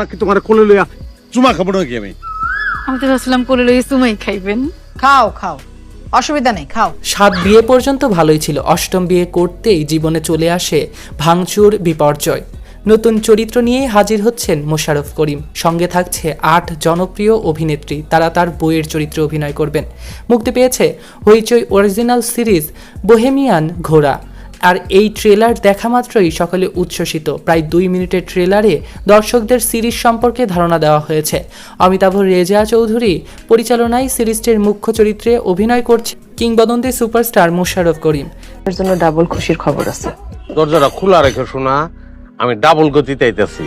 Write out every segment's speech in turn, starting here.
নাকি তোমার কোলে লইয়া চুমা খাব নাকি আমি? আমি তো ভাবছিলাম কোলে লই সুমাই খাইবেন। খাও খাও। অসুবিধা নেই খাও। সাত বিয়ে পর্যন্ত ভালোই ছিল। অষ্টম বিয়ে করতেই জীবনে চলে আসে ভাঙচুর বিপর্যয়। নতুন চরিত্র নিয়ে হাজির হচ্ছেন মোশাররফ করিম। সঙ্গে থাকছে আট জনপ্রিয় অভিনেত্রী। তারা তার বইয়ের চরিত্রে অভিনয় করবেন। মুক্তি পেয়েছে হইচই অরিজিনাল সিরিজ বোহেমিয়ান ঘোড়া। আর এই ট্রেলার দেখা মাত্রই সকলে উচ্ছ্বসিত। প্রায় দুই মিনিটের ট্রেলারে দর্শকদের সিরিজ সম্পর্কে ধারণা দেওয়া হয়েছে। অমিতাভ রেজা চৌধুরী পরিচালনায় সিরিজটির মুখ্য চরিত্রে অভিনয় করছে কিংবদন্তি সুপারস্টার মোশাররফ করিম। এর জন্য ডাবল খুশির খবর আছে। দরজাটা খোলা রেখে শোনা আমি ডাবল গতিতে আইতাছি।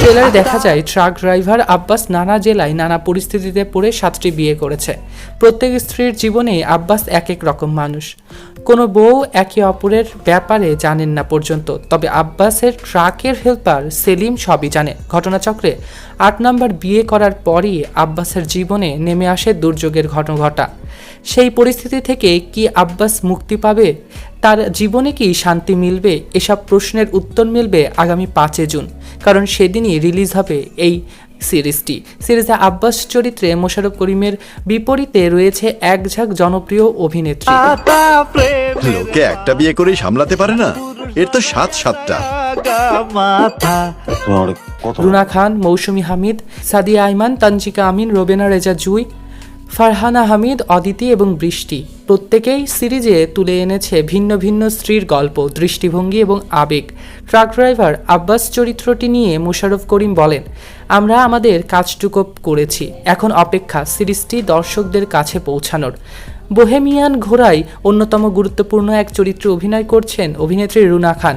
ট্রেলারে দেখা যায়, ট্রাক ড্রাইভার আব্বাস নানা জেলায় নানা পরিস্থিতিতে পড়ে সাতটি বিয়ে করেছে। প্রত্যেক স্ত্রীর জীবনে আব্বাস এক এক রকম মানুষ। কোনো বউ একে অপরের ব্যাপারে জানেন না পর্যন্ত, তবে আব্বাসের ট্রাকের হেল্পার সেলিম সবই জানে। ঘটনাচক্রে আট নম্বর বিয়ে করার পরই আব্বাসের জীবনে নেমে আসে দুর্যোগের ঘটঘটা সেই পরিস্থিতি থেকে কি আব্বাস মুক্তি পাবে, তার জীবনে কি শান্তি মিলবে, এসব প্রশ্নের উত্তর মিলবে আগামী পাঁচে জুন। কারণ সেদিনই রিলিজ হবে এই সিরিজটি। সিরিজে আব্বাস চরিত্রে মোশারফ করিমের বিপরীতে রয়েছে এক ঝাঁক জনপ্রিয় অভিনেত্রী। লোকে একটা বিয়ে করে সামলাতে পারে না? এর তো সাত সাতটা। রুনা খান মৌসুমী হামিদ সাদিয়া আইমান তানজিকা আমিন রোবেনা রেজা জুই ফারহানা হামিদ, অদিতি এবং বৃষ্টি। প্রত্যেকেই সিরিজে তুলে এনেছে ভিন্ন ভিন্ন স্ত্রীর গল্প, দৃষ্টিভঙ্গি এবং আবেগ। ট্রাক ড্রাইভার আব্বাস চরিত্রটি নিয়ে মোশাররফ করিম বলেন, আমরা আমাদের কাজটুকু করেছি। এখন অপেক্ষা সিরিজটি দর্শকদের কাছে পৌঁছানোর। বোহেমিয়ান ঘোড়ায় অন্যতম গুরুত্বপূর্ণ এক চরিত্রে অভিনয় করছেন অভিনেত্রী রুনা খান।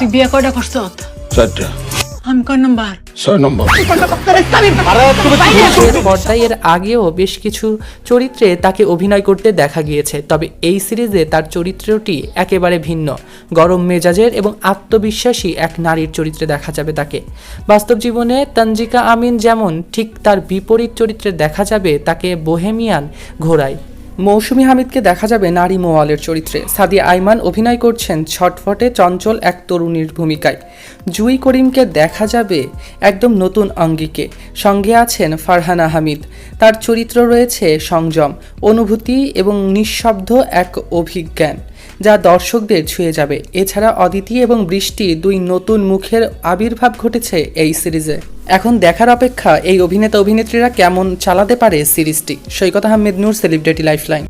তুই বিয়া কয়টা করছ? চারটা। আমি কয় নাম্বার? ছয় নম্বর। এর পর্দায় এর আগেও বেশ কিছু চরিত্রে তাকে অভিনয় করতে দেখা গিয়েছে তবে এই সিরিজে তার চরিত্রটি একেবারে ভিন্ন। গরম মেজাজের এবং আত্মবিশ্বাসী এক নারীর চরিত্রে দেখা যাবে তাকে। বাস্তব জীবনে তানজিকা আমিন যেমন ঠিক তার বিপরীত চরিত্রে দেখা যাবে তাকে বোহেমিয়ান ঘোড়ায়। মৌসুমী হামিদকে দেখা যাবে নারী মোয়ালের চরিত্রে। সাদিয়া আইমান অভিনয় করছেন ছটফটে চঞ্চল এক তরুণীর ভূমিকায়। জুই করিমকে দেখা যাবে একদম নতুন অঙ্গিকে সঙ্গে আছেন ফারহানা হামিদ। তার চরিত্র রয়েছে সংযম, অনুভূতি এবং নিঃশব্দ এক অভিজ্ঞান। যা দর্শকদের ছুঁয়ে যাবে। এছাড়া অদিতি এবং বৃষ্টি দুই নতুন মুখের আবির্ভাব ঘটেছে এই সিরিজে। এখন দেখার অপেক্ষা, এই অভিনেতা অভিনেত্রীরা কেমন চালাতে পারে সিরিজটি? Saikat Ahmed Noor celebrity lifeline